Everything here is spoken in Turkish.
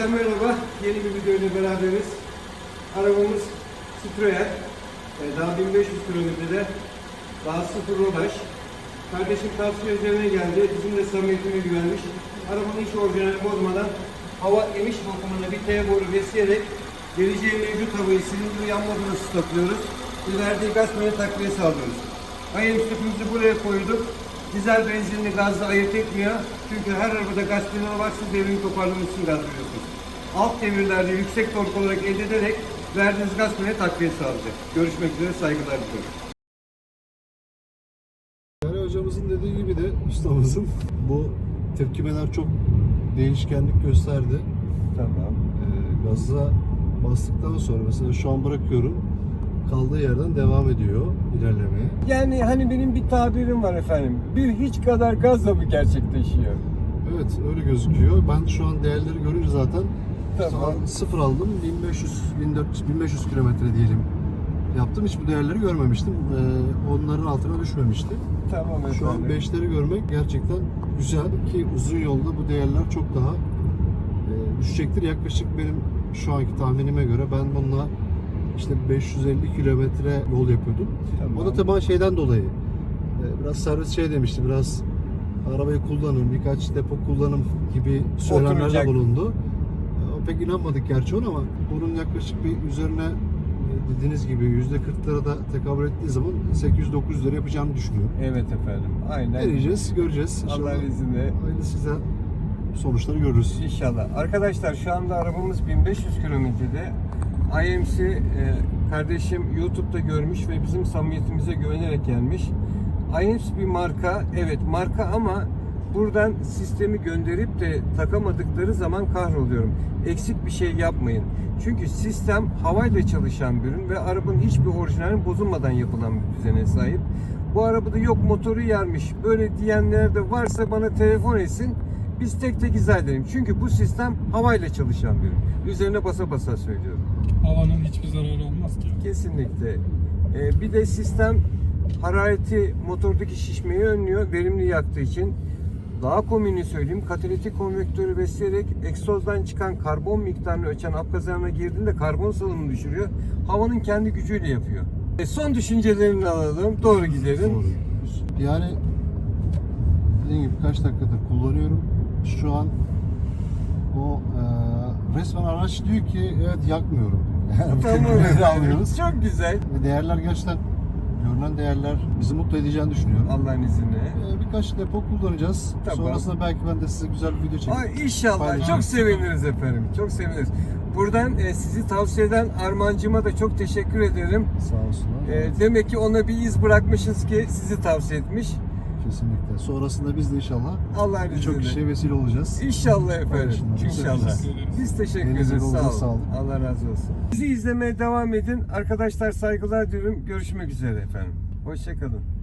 Arkadaşlar merhaba. Yeni bir videoyla beraberiz. Arabamız Citroen. Ee, Daha 1500 kilometrede. Daha sıfır rodaj. Kardeşim tavsiye üzerine geldi. Bizim de samimiyetine güvenmiş. Arabanın iç orijinali bozmadan hava emiş bakımına bir T'ye boru besleyerek geleceği mevcut havayı silindir yanmadan stokluyoruz. Ve verdiği gaz takviye sağlıyoruz. Ayın üstümüzü buraya koyduk. Dizel benzinli gazla ayırt etmiyor. Çünkü her arabada gaz pedali var. Siz devrini toparlamak için gaz veriyorsunuz. Alt devirlerde yüksek tork olarak elde ederek verdiğiniz pedali takviye sağlayacak. Görüşmek üzere saygılar diliyorum. Yani hocamızın dediği gibi de ustamızın bu tepkimeler çok değişkenlik gösterdi. Tamam. Ee, gaza bastıktan sonra mesela şu an bırakıyorum kaldığı yerden devam ediyor ilerlemeye. Yani hani benim bir tabirim var efendim. Bir hiç kadar gazla mı gerçekleşiyor? Evet öyle gözüküyor. Ben şu an değerleri görünce zaten Tamam. sıfır aldım. 1500 1400 1500 kilometre diyelim yaptım. Hiç bu değerleri görmemiştim. Ee, onların altına düşmemişti. Tamam efendim. Şu an 5'leri görmek gerçekten güzel ki uzun yolda bu değerler çok daha e, düşecektir. Yaklaşık benim şu anki tahminime göre ben bununla işte 550 kilometre yol yapıyordum. Tamam. O da tabii şeyden dolayı e, biraz servis şey demişti biraz arabayı kullanın birkaç depo kullanım gibi söylemlerde bulundu. E, O pek inanmadık gerçi ona ama bunun yaklaşık bir üzerine e, dediğiniz gibi %40'lara da tekabül ettiği zaman 800-900 lira yapacağını düşünüyorum. Evet efendim. Aynen. Deneyeceğiz, göreceğiz. Allah'ın izniyle. Hayırlısıyla sonuçları görürüz. İnşallah. Arkadaşlar şu anda arabamız 1500 kilometrede. IMC e, kardeşim YouTube'da görmüş ve bizim samimiyetimize güvenerek gelmiş. IMC bir marka, evet marka ama buradan sistemi gönderip de takamadıkları zaman kahroluyorum. Eksik bir şey yapmayın. Çünkü sistem havayla çalışan bir ürün ve arabanın hiçbir orijinali bozulmadan yapılan bir düzene sahip. Bu arabada yok motoru yarmış böyle diyenler de varsa bana telefon etsin. Biz tek tek izah edelim. Çünkü bu sistem havayla çalışan bir ürün. Üzerine basa basa söylüyorum. Havanın hiçbir zararı olmaz ki. Kesinlikle. Ee, bir de sistem harareti motordaki şişmeyi önlüyor. Verimli yaktığı için. Daha komini söyleyeyim. Katalitik konvektörü besleyerek egzozdan çıkan karbon miktarını ölçen apgazlarına girdiğinde karbon salımını düşürüyor. Havanın kendi gücüyle yapıyor. E, son düşüncelerini alalım. Doğru gidelim. Doğru. Yani dediğim gibi kaç dakikadır kullanıyorum. Şu an o e, resmen araç diyor ki evet yakmıyorum. Yani alıyoruz. Çok güzel. Ve değerler gerçekten görünen değerler bizi mutlu edeceğini düşünüyorum. Allah'ın izniyle. E, birkaç depo kullanacağız. Tamam. Sonrasında belki ben de size güzel bir video çekeyim. Ay inşallah. Paylaşırım. Çok seviniriz efendim. Çok seviniriz. Buradan e, sizi tavsiye eden Armancıma da çok teşekkür ederim. Sağ olsunlar. E, demek ki ona bir iz bırakmışız ki sizi tavsiye etmiş. Kesinlikle. Sonrasında biz de inşallah Allah'ın birçok kişiye vesile olacağız. İnşallah efendim. İnşallah. Biz teşekkür ederiz. Sağ olun. sağlık. Allah razı olsun. Bizi izlemeye devam edin. Arkadaşlar saygılar diliyorum. Görüşmek üzere efendim. Hoşçakalın.